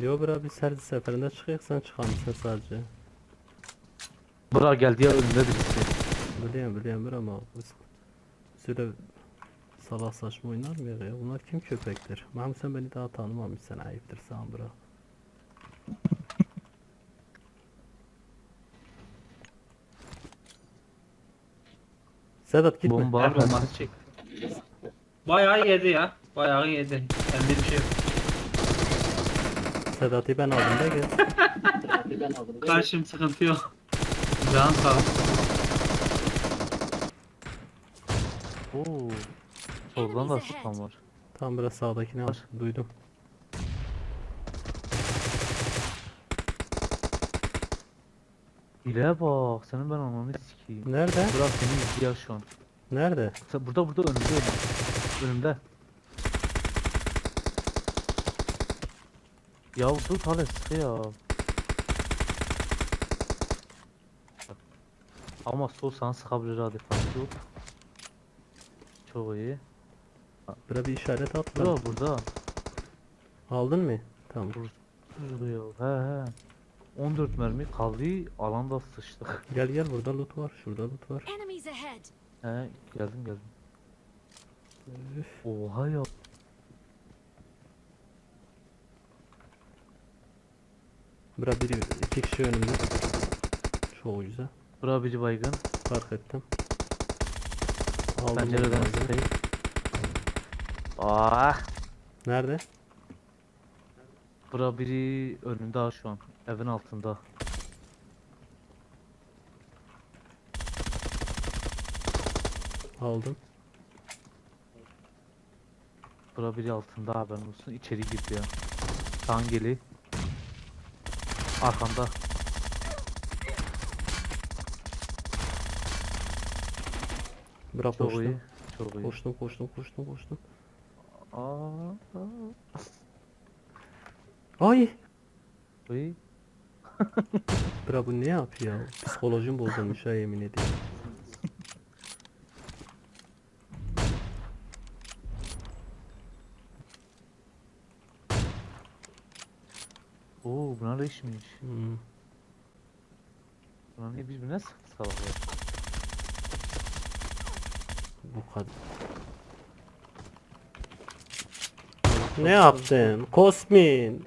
Yo bura biz her seferinde çıkıyoruz sen çıkamıyorsun sadece. Bura geldi ya önünde birisi. Biliyorum biliyorum bir ama biz süre salak saçma oynar mı ya? Bunlar kim köpektir? Mahmut sen beni daha tanımamışsın ayıptır sen bura. Sedat gitme. Bomba Her bomba. çek. Bayağı yedi ya. Bayağı yedi. Bende bir şey yok. Sedat'ı ben aldım da gel. Karşım sıkıntı yok. Can sağ ol. Oo. Soldan da sıkan var. Tam biraz sağdakini al. Duydum. İle bak senin ben ananı sikeyim. Nerede? Bura seni izliyor şu an. Nerede? Sen burada burada önümde önümde. Önümde. Ya dur hala sıkıyor. Ama sol sana sıkabilir hadi fark yok. Çok iyi. Bura bir işaret at. lan. Burada burada. Aldın mı? Tamam. Vuruyor. He he. 14 mermi kaldı. Alanda sıçtık. Gel gel burada loot var. Şurada loot var. Enemies ahead. He geldim geldim. Üf. Oha ya. Bura biri iki kişi önümde. Çok güzel. Bura biri baygın. Fark ettim. Aldım Pencereden sıkayım. Ah. Nerede? Bura biri önünde ha şu an. Evin altında. Aldım. Bura biri altında haberin olsun. İçeri girdi ya. Sağın geli. Arkanda. Bura Çok iyi. koştum. Çok iyi. Koştum koştum koştum koştum. Aa, aa. Ay! İyi. Bura bu ne yapıyor ya? Psikolojim bozulmuş ha yemin ediyorum. Oo bunlar da işmiş. Hmm. Bunlar niye birbirine sıktı salaklar? Bu kadar. Ne yaptın? Kosmin.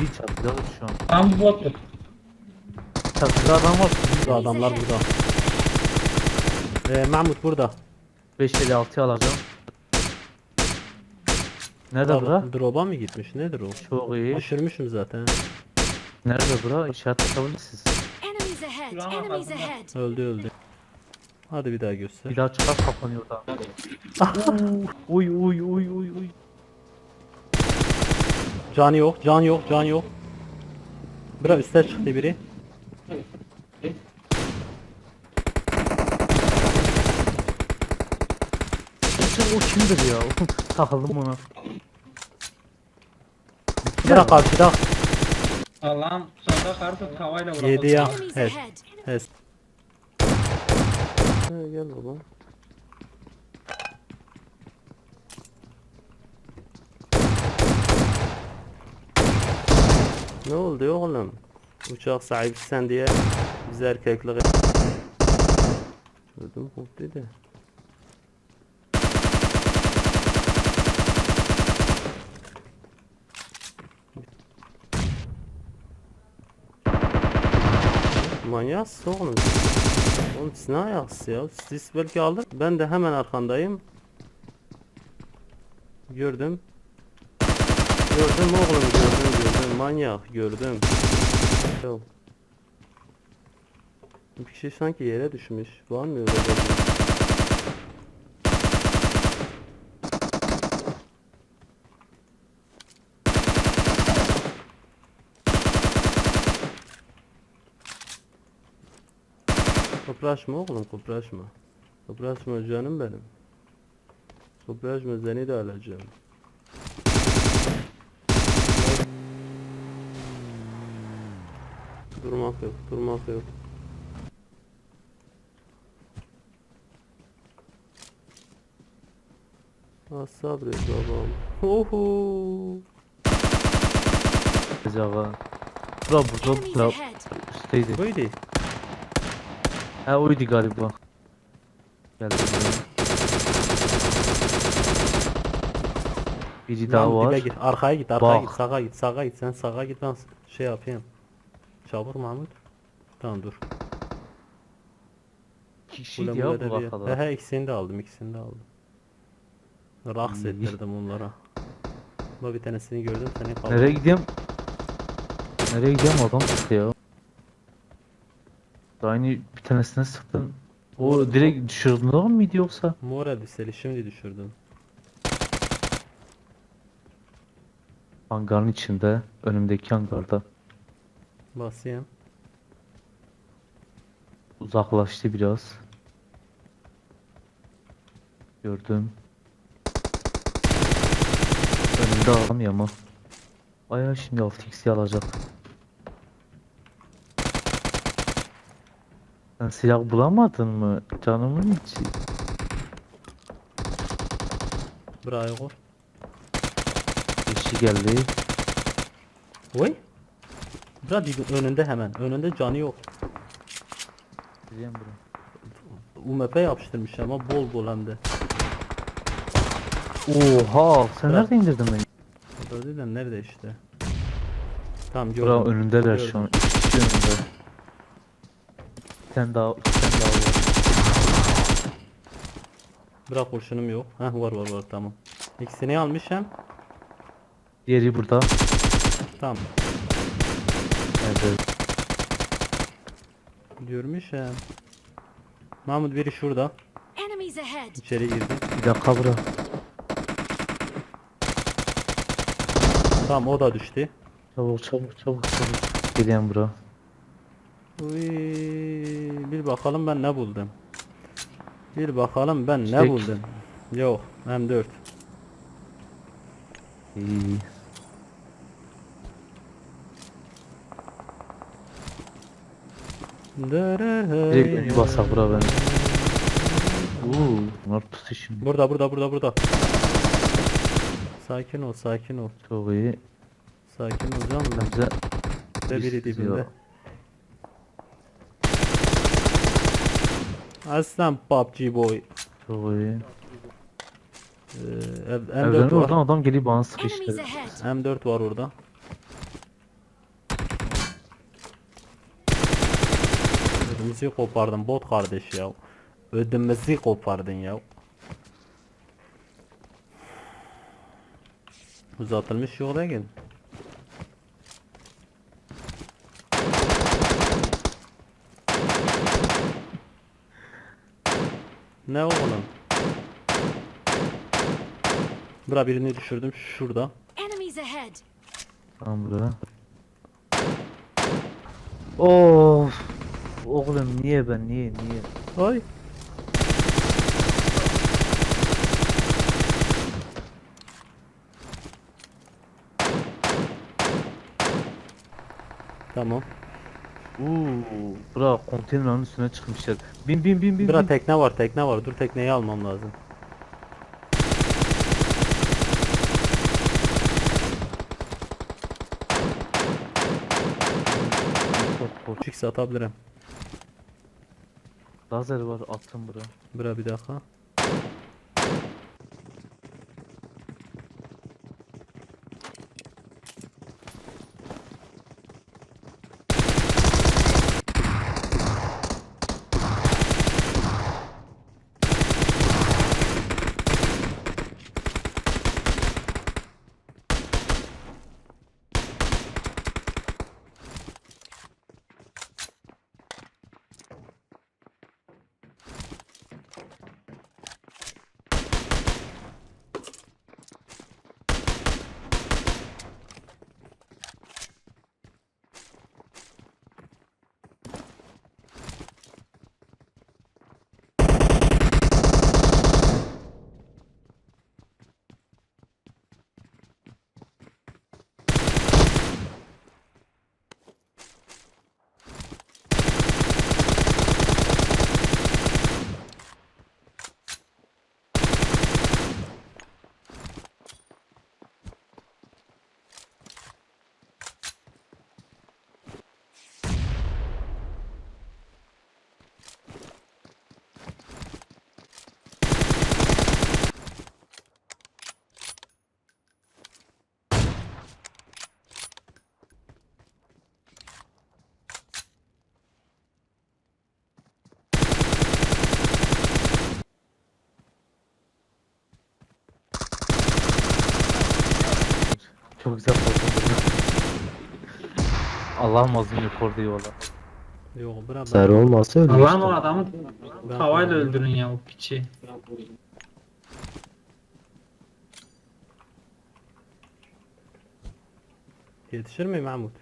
Bir çatıda var şu an. Tam bu bottu. Çatıda adam var. Burada adamlar burada. Ee, Mahmut burada. 5 ile 6 alacağım. Nerede bura? Drop'a mı gitmiş? Nedir o? Çok iyi. Düşürmüşüm zaten. Nerede bura? İşaret atabilirsiniz. Enemies ahead. Şuranın Enemies arkasında. ahead. Öldü öldü. Hadi bir daha göster. Bir daha çıkar kapanıyor da. uy uy uy uy uy. Can yok, can yok, can yok. Bura üste çıktı biri. O kimdir ya? Takıldım ona. Bura karşıda. Allah'ım sonra kartı tavayla vuralım. Yedi ya. Evet. Hes. Ha, gel baba. Ne oldu oğlum? Uçak sahibi sen diye biz erkeklik Gördüm kop dedi. Manyaksın oğlum. Oğlum siz ne ayaksız ya? Siz belki alır. Ben de hemen arkandayım. Gördüm. Gördüm oğlum gördüm gördüm. Manyak gördüm. Yo. Bir kişi sanki yere düşmüş. Var mı öyle Kıpraşma oğlum kıpraşma. Kıpraşma canım benim. Kıpraşma seni de alacağım. Durmak yok, durmak yok. Ha sabret babam. Oho. Acaba. Bura burada bura üstteydi. Buydu. Ha oydu galiba. Geldi. Biri daha Tamam, dibe var. git. Arkaya git, arkaya Bak. git, sağa git, sağa git. Sen sağa git ben şey yapayım. Çabuk Mahmut. Tamam dur. Kişiydi Ulan ya bu He kadar. he ikisini de aldım, ikisini de aldım. Raks İyi. ettirdim onlara. Bak bir tanesini gördüm, seni kaldı. Nereye gideyim? Nereye gideyim adam çıktı ya. Daha yeni bir tanesine sıktın. O direkt düşürdüğünde miydi yoksa? Mor elbiseli şimdi düşürdüm. Hangarın içinde. Önümdeki hangarda. Basayım. Uzaklaştı biraz. Gördüm. Önümde adam ya ama. Aya şimdi 6x'i alacak. Sen silah bulamadın mı? Canımın içi. Bravo. Eşi geldi. Oy. Bura dibi- önünde hemen. Önünde canı yok. Bileyim bunu. UMP yapıştırmış ama bol bol hem de. Oha sen Bırak. nerede indirdin beni? Burada değil de nerede işte. Tamam Bura gördüm. önündeler gördüm. şu an. İki kişi önünde. Sen daha, sen daha var. Bırak kurşunum yok. Heh var var var tamam. İkisini almışım. Diğeri burada. Tamam. Evet. Görmüşüm. Mahmut biri şurada. Enemies ahead. İçeri girdi. Bir dakika bura. Tamam o da düştü. Çabuk çabuk çabuk çabuk. Geliyorum bura. Uy, bir bakalım ben ne buldum. Bir bakalım ben ne Çek. buldum. Yok M4. İyi. Direkt önü basa bura ben. Uuu. Bunlar şimdi. Burada burada burada burada. Sakin ol sakin ol. Çok iyi. Sakin ol canım. Bize De biri dibinde. yok. Aslan PUBG boy. Çok iyi. Ee, M- Evden M4 oradan var. adam gelip bana Enemies sıkıştı. ahead. M4 var orada. Ödümüzü kopardın bot kardeş ya. Ödümüzü kopardın ya. Uzatılmış yok değil. Ne oğlum? Bura birini düşürdüm şurada. Enemies ahead. Tamam bura. Of. Oğlum niye ben niye niye? Ay. Tamam. Uuu. Bura konteynerin üstüne çıkmışlar. Bin bin bin bin. Bira bin. tekne var, tekne var. Dur tekneyi almam lazım. Çık satabilirim. Lazer var attım bura. Bira bir dakika. Çok güzel korktum. Allah'ım azim yok diyor valla. Yok bırak. Sarı olmasa öyle Allah'ım işte. o adamı Ben- tavayla öldürün ya o piçi. Yetişir mi Mahmut?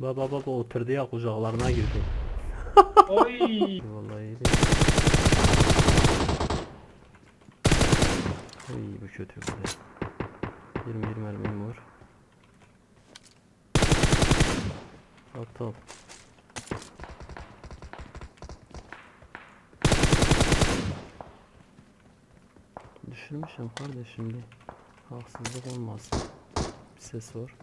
Baba baba oturdu ya kucaklarına girdi. Oy. Vallahi iyi. Oy bu kötü böyle. 20 20 mermim var. Aptal. Düşürmüşüm kardeşim bir. Haksızlık olmaz. Bir ses var.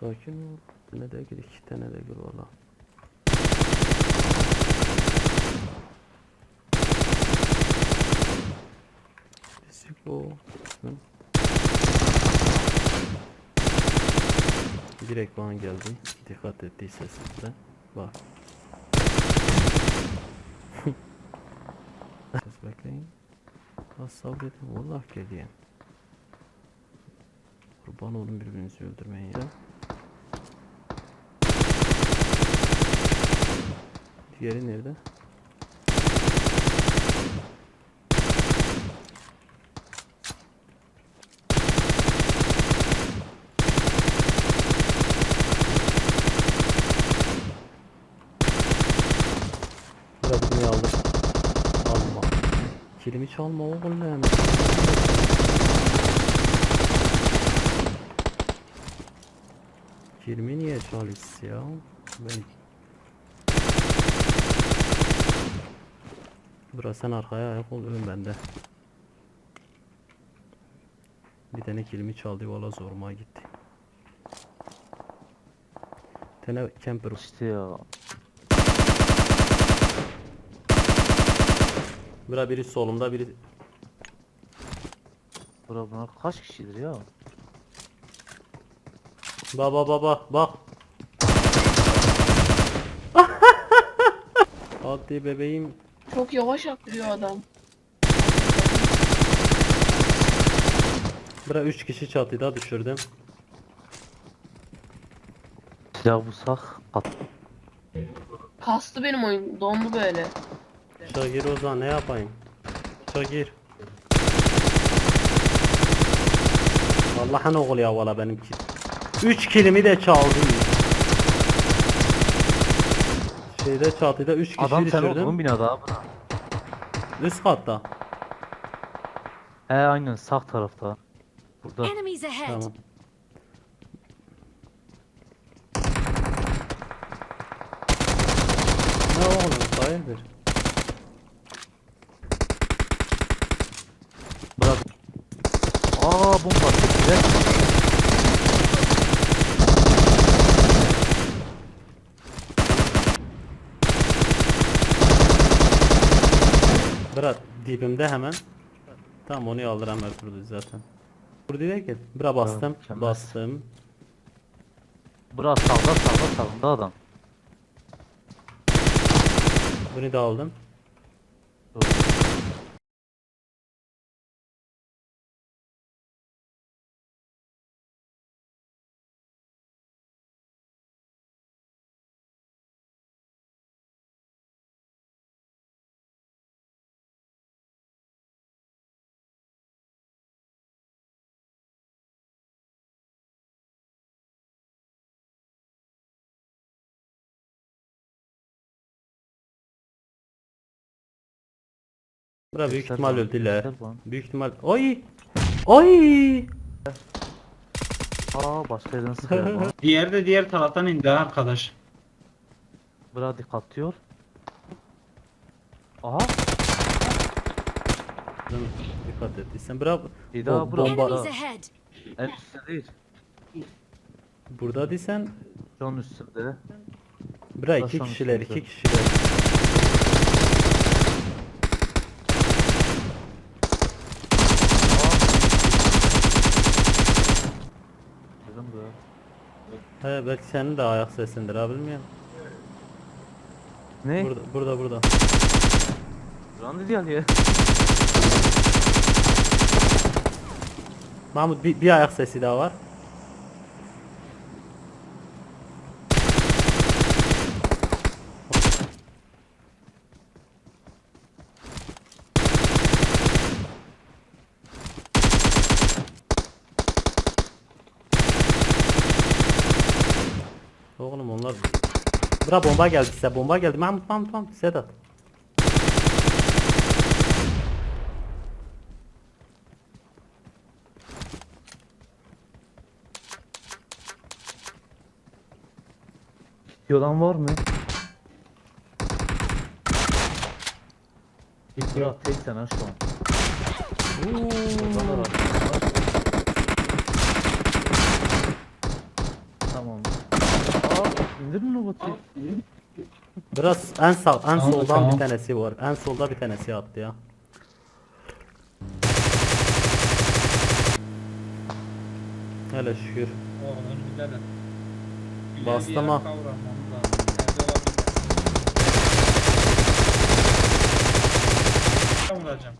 Sakin ol. Ne de gir iki tane de gir valla. Disiko. Hı. Direkt bana geldi. Dikkat ettiyse sizde. Bak. Biraz bekleyin. Az sabredin. Vallahi geleyim. Kurban olun birbirinizi öldürmeyin ya. Diğeri nerede? Biraz bunu aldım. Alma. Kilimi çalma oğlum. Kilimi niye çalış ya? Ben... Burası sen arkaya ayak ol ön bende. Bir tane kilimi çaldı valla zoruma gitti. Tene camper İşte ya. Bura biri solumda biri Bura bunlar kaç kişidir ya? Baba baba bak. Hadi bebeğim. Çok yavaş atlıyor adam. Bura 3 kişi çatıda düşürdüm. Silah bulsak at. Kastı benim oyun. Dondu böyle. Şagir Ozan ne yapayım? Şagir. Allah'ın oğlu ya valla benimki. 3 kilimi de çaldı. Şeyde çatıda 3 kişi Adam sen düşürdüm. olduğun binada abi. Üst katta. He aynen sağ tarafta. Burada. Enemies ahead! Tamam. Ne oğlum hayırdır? Bırak. Bomba güzel. Bırak dibimde hemen. Tamam onu aldıram öpürdü zaten. Burada değil ki. Bura bastım. mükemmel. Bastım. Bura sağda sağda sağında adam. Bunu da aldım. Doğru. Bura büyük ihtimal sesler var. Büyük ihtimal. Oy! Oy! Aa başka yerden sıkıyor ama. Diğeri de diğer taraftan indi arkadaş. Bura dikkat diyor. Aha. Dikkat ettiysen. Bura Bir daha Bom- bura. bomba- ahead! En üstte değil. burada diysen Şu an üstünde. bura iki kişiler üstünde. iki kişiler. He belki senin de ayak sesindir abi bilmiyorum. Ne? Burada burada burada. Zandı diyor ya. Mahmut bir, bir ayak sesi daha var. Bura bomba geldi size bomba geldi Mahmut Mahmut Mahmut Sedat Yalan var mı? Hiç bırak tek sen ha şu an. Orada da var. Tamam. İndirin o botu. Biraz en sağ en Tamam, soldan tamam. bir tanesi var en solda bir tanesi attı ya Hele şükür O önümüzde de. Güzel bir Bastım yere ha. kavramamız lazım. Nerede olabilir? Vuracağım.